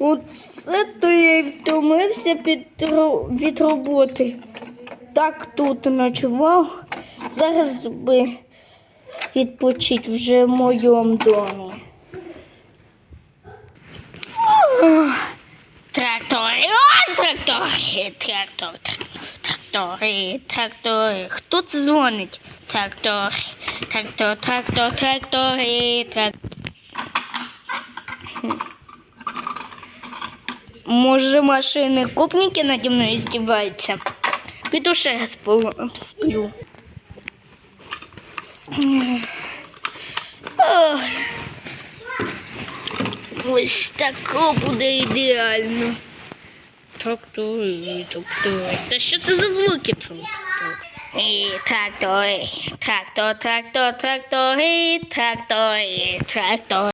Оце й втомився під, від роботи. Так тут ночував. Зараз би відпочити вже в моєму домі. Трактори, о, трактор, трактори, трактори. Хто це дзвонить? Трактор, трактор, трактор, трактори, трактор. Може, машини копніки наді мною здіваються? Піду ще сплю. Ось тако буде ідеально. Трактори, трактори. Та що це за звуки? І трактори, трактор, трактор, трактори, трактори, трактор.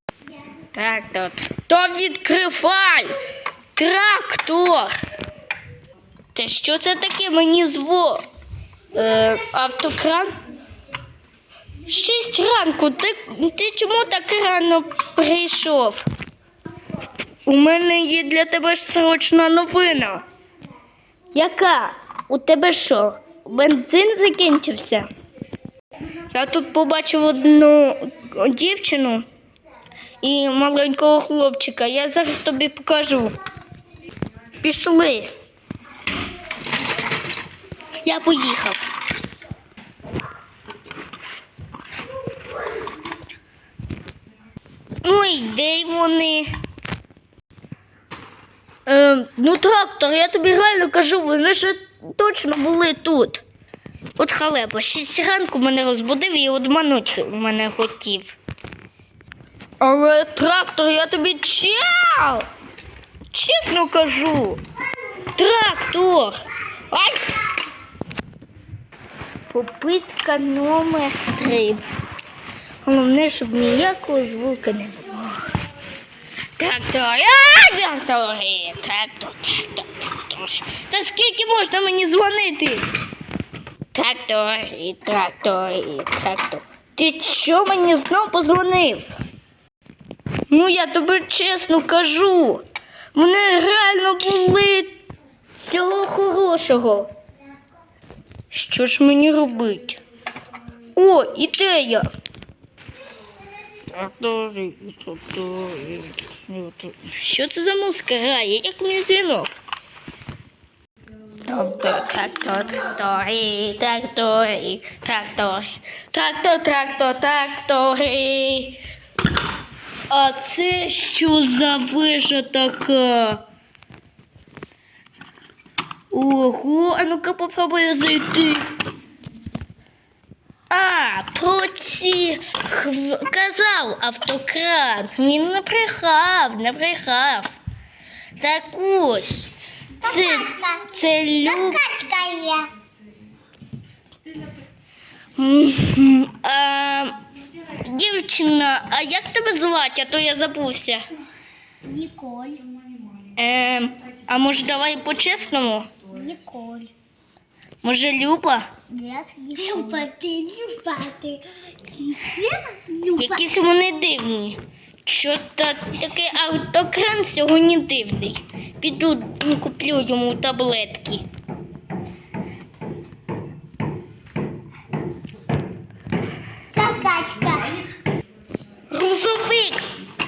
Трактор. То відкривай! Трактор! Та що це таке мені зво? Е, автокран? Шість ранку. Ти, ти чому так рано прийшов? У мене є для тебе срочна новина. Яка? У тебе що? Бензин закінчився? Я тут побачив одну дівчину і маленького хлопчика. Я зараз тобі покажу. Пішли. Я поїхав. Ой, де вони? Е, ну, трактор, я тобі реально кажу, вони ж точно були тут. От халепа, шість ранку мене розбудив і одмануть мене хотів. Але трактор, я тобі чав. Чесно кажу. Трактор. Ай! Попитка номер три. Головне, щоб ніякого звука не було. Трактор, а, трактори, трактор, трактор. Та скільки можна мені дзвонити? Трактор, і трактор, і трактор. Ти що мені знов позвонив? Ну, я тобі чесно кажу. Вони реально були всього хорошого. Що ж мені робити? О, ідея. Що це за музика грає? Як мій дзвінок? Трактор, трактори, трактори, трактори, трактор, трактор, трактори. А це що за вижа така? Ого, а ну-ка попробую зайти. А, про ці хв... казав автокран. Він не брехав, не брехав. Так ось. Це, це люб... Какая? Мгм. А, дівчина, а як тебе звати, а то я забувся. Николь. Ем, а може давай по-чесному? Николь. Може Люба? Нет, Николь. Люба, ты, Люба, ты. Люба. Якісь вони дивні. Що та такий автокран сьогодні дивний. Піду куплю йому таблетки.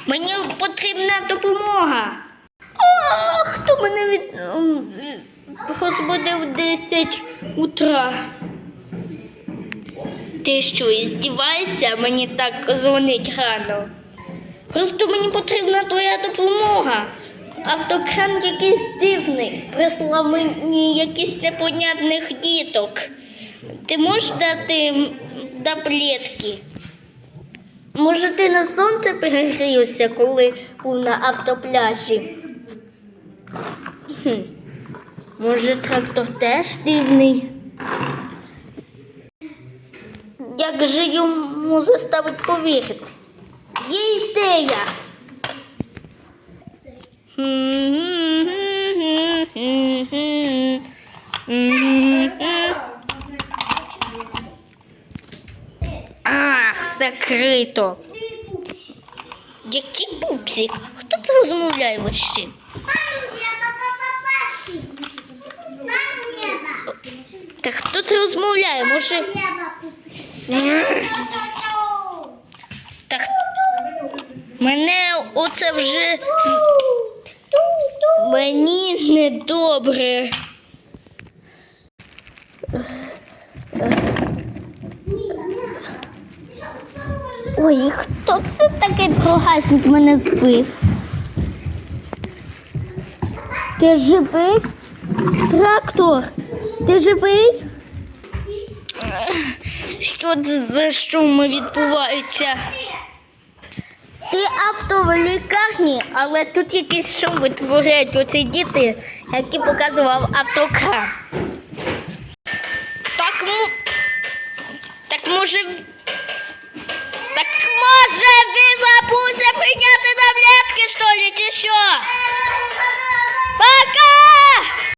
Мені потрібна допомога. А, хто мене від... м, розбудив в 10 утра? Ти що, іздіваєшся? Мені так дзвонить рано. Просто мені потрібна твоя допомога. Автокран якийсь дивний, прислав мені якісь непонятних діток. Ти можеш дати таблетки? Може, ти на сонце перегрівся, коли був на автопляжі? Хм. Може, трактор теж дивний? Як же йому заставить повірити? Є ідея. Закрито. Який пупсик? Хто це розмовляє небо. Та хто це розмовляє? Може. Так мене оце вже мені недобре. Ой, хто це такий погасник мене збив? Ти живий? Трактор, ти живий? Що це за шум відбувається? Ти авто в лікарні, але тут якийсь шум витворяють оці діти, які показував автокран. Так, так може. Боже, він забувся прийняти таблетки, що ли, чи що? Пока!